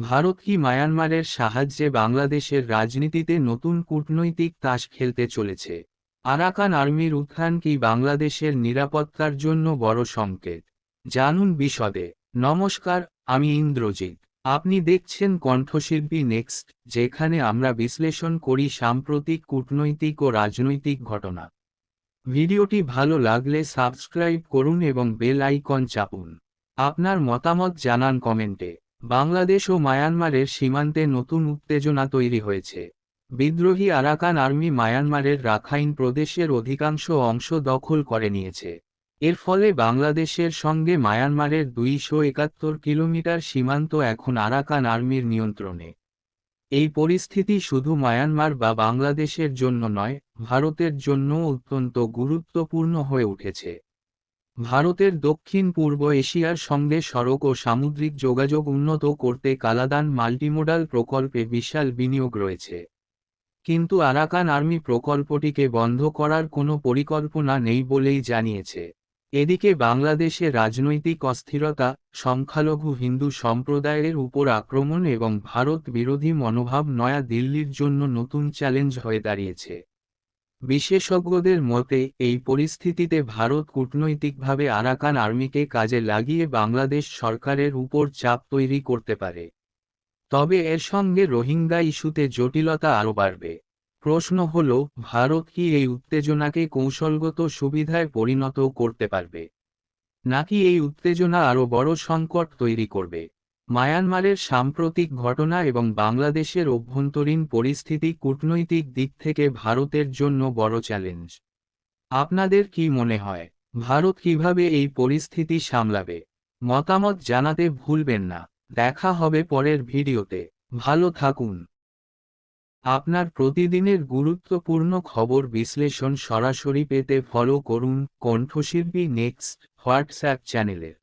ভারত কি মায়ানমারের সাহায্যে বাংলাদেশের রাজনীতিতে নতুন কূটনৈতিক তাস খেলতে চলেছে? আরাকান আর্মির উত্থান কি বাংলাদেশের নিরাপত্তার জন্য বড় সংকেত? জানুন বিশদে। নমস্কার, আমি ইন্দ্রজিৎ। আপনি দেখছেন কণ্ঠশিল্পী নেক্সট, যেখানে আমরা বিশ্লেষণ করি সাম্প্রতিক কূটনৈতিক ও রাজনৈতিক ঘটনা। ভিডিওটি ভালো লাগলে সাবস্ক্রাইব করুন এবং বেল আইকন চাপুন। আপনার মতামত জানান কমেন্টে। বাংলাদেশ ও মায়ানমারের সীমান্তে নতুন উত্তেজনা তৈরি হয়েছে। বিদ্রোহী আরাকান আর্মি মায়ানমারের রাখাইন প্রদেশের অধিকাংশ অংশ দখল করে নিয়েছে। এর ফলে বাংলাদেশের সঙ্গে মায়ানমারের দুইশো একাত্তর কিলোমিটার সীমান্ত এখন আরাকান আর্মির নিয়ন্ত্রণে। এই পরিস্থিতি শুধু মায়ানমার বা বাংলাদেশের জন্য নয়, ভারতের জন্য অত্যন্ত গুরুত্বপূর্ণ হয়ে উঠেছে। ভারতের দক্ষিণ পূর্ব এশিয়ার সঙ্গে সড়ক ও সামুদ্রিক যোগাযোগ উন্নত করতে কালাদান মাল্টিমোডাল প্রকল্পে বিশাল বিনিয়োগ রয়েছে। কিন্তু আরাকান আর্মি প্রকল্পটিকে বন্ধ করার কোনো পরিকল্পনা নেই বলেই জানিয়েছে। এদিকে বাংলাদেশে রাজনৈতিক অস্থিরতা, সংখ্যালঘু হিন্দু সম্প্রদায়ের উপর আক্রমণ এবং ভারত বিরোধী মনোভাব নয়া দিল্লির জন্য নতুন চ্যালেঞ্জ হয়ে দাঁড়িয়েছে। বিশেষজ্ঞদের মতে, এই পরিস্থিতিতে ভারত কূটনৈতিকভাবে আরাকান আর্মিকে কাজে লাগিয়ে বাংলাদেশ সরকারের উপর চাপ তৈরি করতে পারে। তবে এর সঙ্গে রোহিঙ্গা ইস্যুতে জটিলতা আরও বাড়বে। প্রশ্ন হল, ভারত কি এই উত্তেজনাকে কৌশলগত সুবিধায় পরিণত করতে পারবে? নাকি এই উত্তেজনা আরও বড় সংকট তৈরি করবে? মায়ানমারের সাম্প্রতিক ঘটনা এবং বাংলাদেশের অভ্যন্তরীণ পরিস্থিতি কূটনৈতিক দিক থেকে ভারতের জন্য বড় চ্যালেঞ্জ। আপনাদের কি মনে হয়, ভারত কীভাবে এই পরিস্থিতি সামলাবে? মতামত জানাতে ভুলবেন না। দেখা হবে পরের ভিডিওতে। ভালো থাকুন। আপনার প্রতিদিনের গুরুত্বপূর্ণ খবর বিশ্লেষণ সরাসরি পেতে ফলো করুন কণ্ঠশিল্পী নেক্সট হোয়াটসঅ্যাপ চ্যানেলের